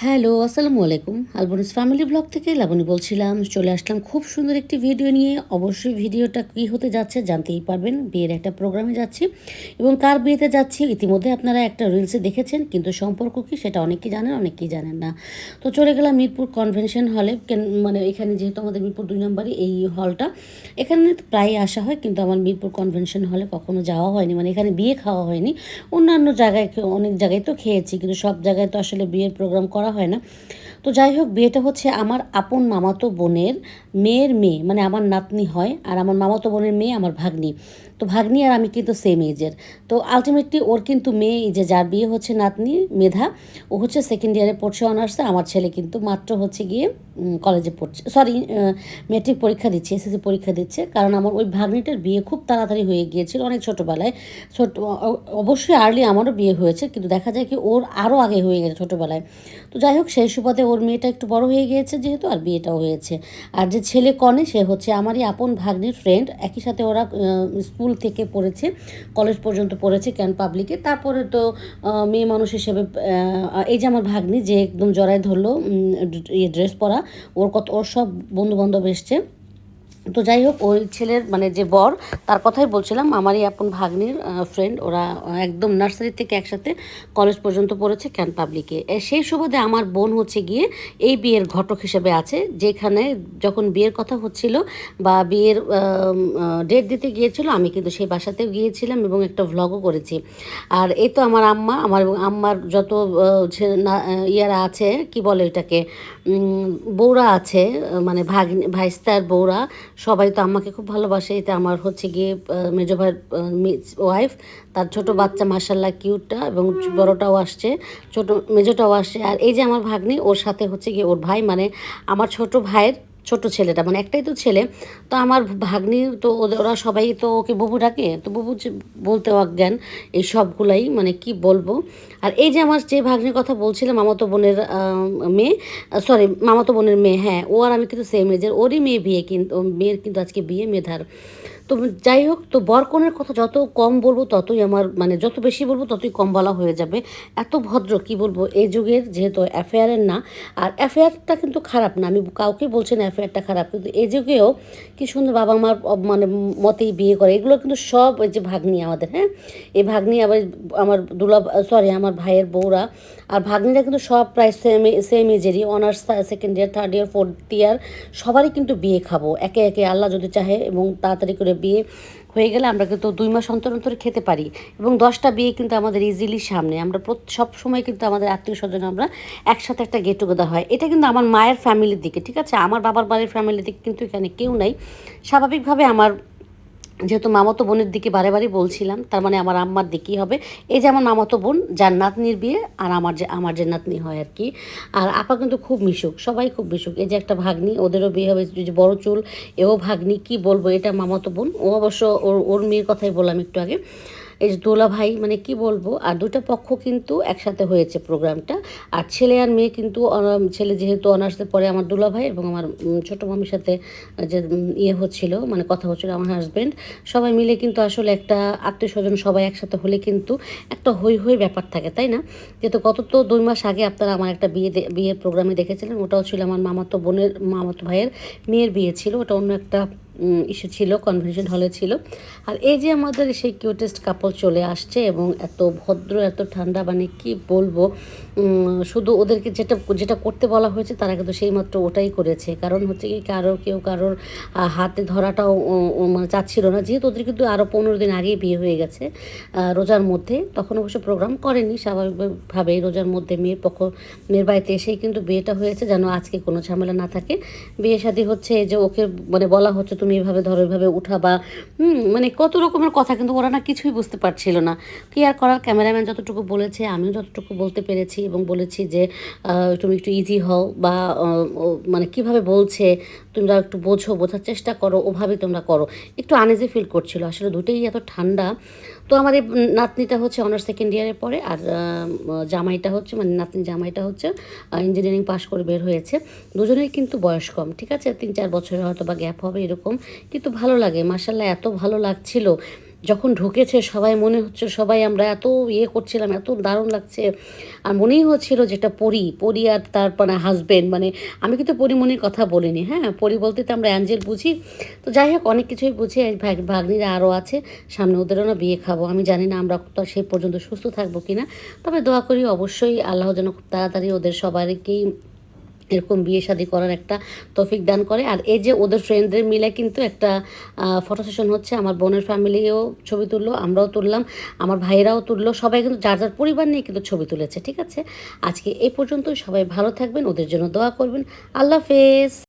Hello, আসসালামু আলাইকুম। আলবনিস family blog থেকে লাবণী বলছিলাম, চলে আসলাম খুব সুন্দর একটি ভিডিও নিয়ে। অবশ্যই ভিডিওটা কী হতে যাচ্ছে জানতেই পারবেন। বিয়ের একটা প্রোগ্রামে যাচ্ছি এবং কার বিয়েতে যাচ্ছি ইতিমধ্যে আপনারা একটা রিলসে দেখেছেন, কিন্তু সম্পর্ক কি সেটা অনেকেই জানেন অনেকেই জানেন না। তো চলে গেলাম মিরপুর কনভেনশন হলে মানে এখানে যেহেতু আমাদের মিরপুর দুই নম্বরে এই হলটা এখানে প্রায় আসা হয়, কিন্তু আমার মিরপুর কনভেনশন হলে কখনো যাওয়া হয়নি। মানে এখানে বিয়ে খাওয়া হয়নি। অন্যান্য জায়গায় অনেক জায়গায় তো খেয়েছি, কিন্তু সব জায়গায় তো আসলে বিয়ের প্রোগ্রাম করা হয় না। তো যাই হোক বিয়েটা হচ্ছে আমার আপন মামাতো বোনের মেয়ের মেয়ে মানে আমার নাতনি হয়, আর আমার মামাতো বোনের মেয়ে আমার ভাগ্নি। তো ভাগ্নি আর আমি কিন্তু সেম এজের তো আলটিমেটলি ওর কিন্তু মেয়ে, এই যে যার বিয়ে হচ্ছে নাতনি, মেধা, ও হচ্ছে সেকেন্ড ইয়ারে পড়ছে অনার্সে আমার ছেলে কিন্তু মাত্র হচ্ছে গিয়ে কলেজে পড়ছে। সরি মেট্রিক পরীক্ষা দিচ্ছে এসএসসি পরীক্ষা দিচ্ছে, কারণ আমার ওই ভাগ্নিটার বিয়ে খুব তাড়াতাড়ি হয়ে গিয়েছিল অনেক ছোটোবেলায়। ছোট অবশ্যই আর্লি আমারও বিয়ে হয়েছে, কিন্তু দেখা যায় কি ওর আরও আগে হয়ে গেছে ছোটোবেলায়। তো যাই হোক, সেই সুবাদে ওর মেয়েটা একটু বড় হয়ে গিয়েছে যেহেতু, আর বিয়েটাও হয়েছে। আর যে ছেলে কনে, সে হচ্ছে আমারই আপন ভাগ্নির ফ্রেন্ড একই সাথে ওরা স্কুল থেকে পড়েছে কলেজ পর্যন্ত পড়েছে ক্যান পাবলিকে তারপরে তো মেয়ে মানুষ হিসেবে এই যে আমার ভাগ্নি যে একদম জড়ায় ধরলো ইয়ে ড্রেস পরা, ওর কত, ওর সব বন্ধুবান্ধব এসছে। তো যাই হোক ওই ছেলের মানে যে বর, তার কথাই বলছিলাম, আমারই আপন ভাগ্নির ফ্রেন্ড ওরা একদম নার্সারি থেকে একসাথে কলেজ পর্যন্ত পড়েছে ক্যান পাবলিকে সেই সুবাদে আমার বোন হচ্ছে গিয়ে এই বিয়ের ঘটক হিসেবে আছে, যেখানে যখন বিয়ের কথা হচ্ছিল বা বিয়ের ডেট দিতে গিয়েছিল, আমি কিন্তু সেই বাসাতেও গিয়েছিলাম এবং একটা ভ্লগও করেছি। আর এই তো আমার আম্মা, আমার আম্মার যত ইয়ারা আছে, কি বলে এটাকে বৌরা আছে মানে ভাগ ভাইস্তার বৌরা সবাই তো আমাকে খুব ভালোবাসে। এতে আমার হচ্ছে গিয়ে মেজো ভাইয়ের ওয়াইফ তার ছোট বাচ্চা মার্শাল্লাহ কিউটটা এবং বড়টাও আসছে, ছোট মেজোটাও আসছে। আর এই যে আমার ভাগ্নি, ওর সাথে হচ্ছে গিয়ে ওর ভাই মানে আমার ছোট ভাইয়ের ছোট ছেলেটা মানে একটাই তো ছেলে। তো আমার ভাগ্নি তো ওরা সবাই তো ওকে ববু ডাকে। তো বুবু বলতে অজ্ঞান, এই সবগুলাই মানে কি বলব? আর এই যে আমার যে ভাগ্নির কথা বলছিলাম, মামাতো বোনের মেয়ে সরি মামাতো বোনের মেয়ে হ্যাঁ ও আর আমি কিন্তু সেম এজের ওরই মেয়ে বিয়ে কিন্তু মেয়ের কিন্তু আজকে বিয়ে মেধার। তো যাই হোক, তো বরকনের কথা যত কম বলব ততই আমার মানে যত বেশি বলব ততই কম বলা হয়ে যাবে। এত ভদ্র, কি বলব? এই যুগের যেহেতু অ্যাফেয়ারের না, আর অ্যাফেয়ারটা কিন্তু খারাপ না। আমি কাউকে বলছি না অ্যাফেয়ারটা খারাপ, কিন্তু এই যুগেও কি সুন্দর বাবা মার মানে মতেই বিয়ে করে। এগুলো কিন্তু সব ওই যে ভাগ্নি আমাদের হ্যাঁ? এই ভাগ্নি আবার আমার দুলা সরি আমার ভাইয়ের বউরা। আর ভাগ্নিরা কিন্তু সব প্রায় same same এজেরই honours second year third year fourth year সবারই কিন্তু বিয়ে খাব। একে একে আল্লাহ যদি চাহে এবং তাড়াতাড়ি করে বিয়ে হয়ে গেলে আমরা কিন্তু দুই মাস অন্তর অন্তর খেতে পারি। এবং দশটা বিয়ে কিন্তু আমাদের ইজিলি সামনে। আমরা সব সময় কিন্তু আমাদের আত্মীয় স্বজন আমরা একসাথে একটা গেট টুগেদার হয়। এটা কিন্তু আমার মায়ের ফ্যামিলির দিকে, ঠিক আছে? আমার বাবার বাড়ির ফ্যামিলির দিকে কিন্তু এখানে কেউ নাই। স্বাভাবিকভাবে আমার যেহেতু মামাতো বোনের দিকে বারে বারে বলছিলাম, তার মানে আমার আম্মার দিকেই হবে। এই যে আমার মামাতো বোন, যার নাতনির বিয়ে আর আমার যে আমার যে নাতনি হয় আর কি। আর আপা কিন্তু খুব মিশুক, সবাই খুব মিশুক। এই যে একটা ভাগ্নি, ওদেরও বিয়ে হবে যে বড় চুল, এও ভাগ্নি, কি বলব, এটা মামাতো বোন। ও অবশ্য ওর ওর মেয়ের কথাই বললাম একটু আগে। এই যে দোলা ভাই মানে কি বলব, আর দুটো পক্ষ কিন্তু একসাথে হয়েছে প্রোগ্রামটা। আর ছেলে আর মেয়ে কিন্তু ছেলে যেহেতু অনার্সে পরে আমার দুলা ভাই এবং আমার ছোটো মামির সাথে যে ইয়ে হচ্ছিল মানে কথা হচ্ছিল আমার হাজব্যান্ড সবাই মিলে কিন্তু আসলে একটা আত্মীয় স্বজন সবাই একসাথে হলে কিন্তু একটা হই হই ব্যাপার থাকে, তাই না? যেহেতু গত তো দুই মাস আগে আপনারা আমার একটা বিয়ে বিয়ের প্রোগ্রামে দেখেছিলেন, ওটাও ছিল আমার মামাতো বোনের, মামাতো ভাইয়ের মেয়ের বিয়ে ছিল, ওটা অন্য একটা ইসে ছিল কনভেনশন হলে ছিল। আর এই যে আমাদের সেই কিউটেস্ট কাপল চলে আসছে এবং এত ভদ্র, এত ঠান্ডা মানে কি বলব শুধু ওদেরকে যেটা যেটা করতে বলা হয়েছে তারা কিন্তু সেই মাত্র ওটাই করেছে। কারণ হচ্ছে কি, কারও কেউ কারোর হাতে ধরাটাও মানে চাচ্ছিল না। যেহেতু ওদের কিন্তু আরও পনেরো দিন আগেই বিয়ে হয়ে গেছে রোজার মধ্যে। তখন অবশ্য প্রোগ্রাম করেনি, স্বাভাবিকভাবেই রোজার মধ্যে মেয়ের পক্ষ, মেয়ের বাড়িতে এসেই কিন্তু বিয়েটা হয়েছে, যেন আজকে কোনো ঝামেলা না থাকে। বিয়ে শাদী হচ্ছে যে ওকে মানে বলা হচ্ছে, তুমি এভাবে ধরো, এভাবে উঠাবা মানে কত রকমের কথা, কিন্তু ওরা না কিছুই বুঝতে পারছিল না। কি আর করার ক্যামেরাম্যান যতটুকু বলেছে, আমিও যতটুকু বলতে পেরেছি এবং বলেছি যে তুমি একটু ইজি হও বা মানে কীভাবে বলছে, তোমরা একটু বোঝো, বোঝার চেষ্টা করো, ওভাবে তোমরা করো। একটু আনেজে ফিল করছিল। আসলে দুটোই এত ঠান্ডা। তো আমাদের নাতনিটা হচ্ছে অনার্স সেকেন্ড ইয়ারের পরে আর জামাইটা হচ্ছে মানে নাতনি জামাইটা হচ্ছে ইঞ্জিনিয়ারিং পাশ করে বের হয়েছে। দুজনেই কিন্তু বয়স কম, ঠিক আছে? তিন চার বছরের হয়তো বা গ্যাপ হবে এরকম, কিন্তু ভালো লাগে। মার্শাল্লাহ এত ভালো লাগছিল। যখন ঢুকেছে, সবাই মনে হচ্ছে সবাই আমরা এত ইয়ে করছিলাম, এত দারুণ লাগছে। আর মনেই হচ্ছিল যেটা পরি পরি আর তার মানে হাজবেন্ড মানে আমি কিন্তু পরিমণির কথা বলিনি হ্যাঁ? পরি বলতে তো আমরা অ্যাঞ্জেল বুঝি। তো যাই হোক, অনেক কিছুই বুঝি ভাগ্নিরা আরও আছে। সামনে ওদেরও না বিয়ে খাব, আমি জানি না আমরা তো সেই পর্যন্ত সুস্থ থাকব কিনা। তবে দোয়া করি অবশ্যই আল্লাহ যেন খুব তাড়াতাড়ি ওদের সবাইকেই এরকম বিয়ে শাদি করার একটা তফিক দান করে। আর এই যে ওদের ফ্রেন্ডদের মিলে কিন্তু একটা ফটো সেশন হচ্ছে। আমার বোনের ফ্যামিলিও ছবি তুললো, আমরাও তুললাম, আমার ভাইয়েরাও তুললো। সবাই কিন্তু যার যার পরিবার নিয়ে কিন্তু ছবি তুলেছে, ঠিক আছে? আজকে এই পর্যন্ত সবাই ভালো থাকবেন, ওদের জন্য দোয়া করবেন। আল্লাহ হাফেজ!